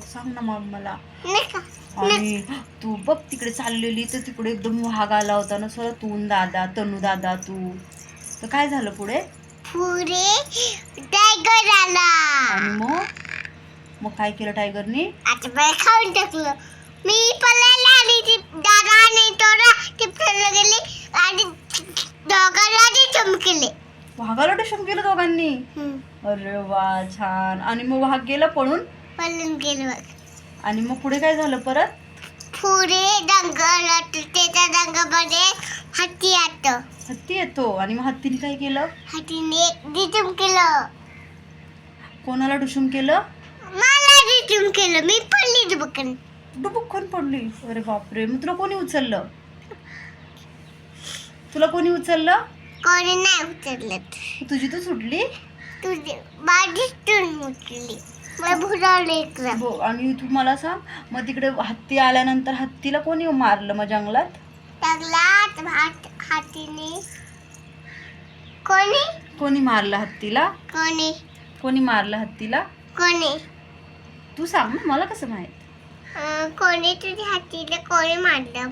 सांग ना मग मला. आणि तू बघ तिकडे चाललेली तर तिकडे एकदम वाघ आला होता ना सर तू न दादा तनू दादा तू. तर काय झालं पुढे? पुढे टायगर आला. आणि मग? मग काय केलं टायगरनी आता मला खाऊन टाकलं. मी पळायला आली ती दादा आणि तोरा ती फिरला गेली आणि दोघांना ते चमकले वाघाला टशन केलं दोघांनी? अरे वा छान. आणि मग वाघ गेला पळून? पळून गेलो आणि मग पुढे काय झालं परत? पुढे दंगल त्याच्या दंगामध्ये हत्ती आत हत्ती येतो. आणि मग हत्तीने काय केलं? हत्तीने ती चमकलं कोणाला डुशूम केलं? मला ती चमकलं मी पडली बघन डुबुक्कन पडली. अरे बापरे. मग तुला कोणी उचललं? तुला कोणी उचललं? कोणी नाही उचललं. तुझी तू सुटली? तुझी माझी टून हो आणि तू मला सांग मग तिकडे हत्ती आल्यानंतर हत्तीला कोणी मारलं मग जंगलात? टाकला हात हातीने. कोणी? कोणी मारलं हत्तीला? कोणी. कोणी मारलं हत्तीला? कोणी. तू सांग ना मला कसं माहीत? कोणी तुझ्या हातीला कोणी मारलं?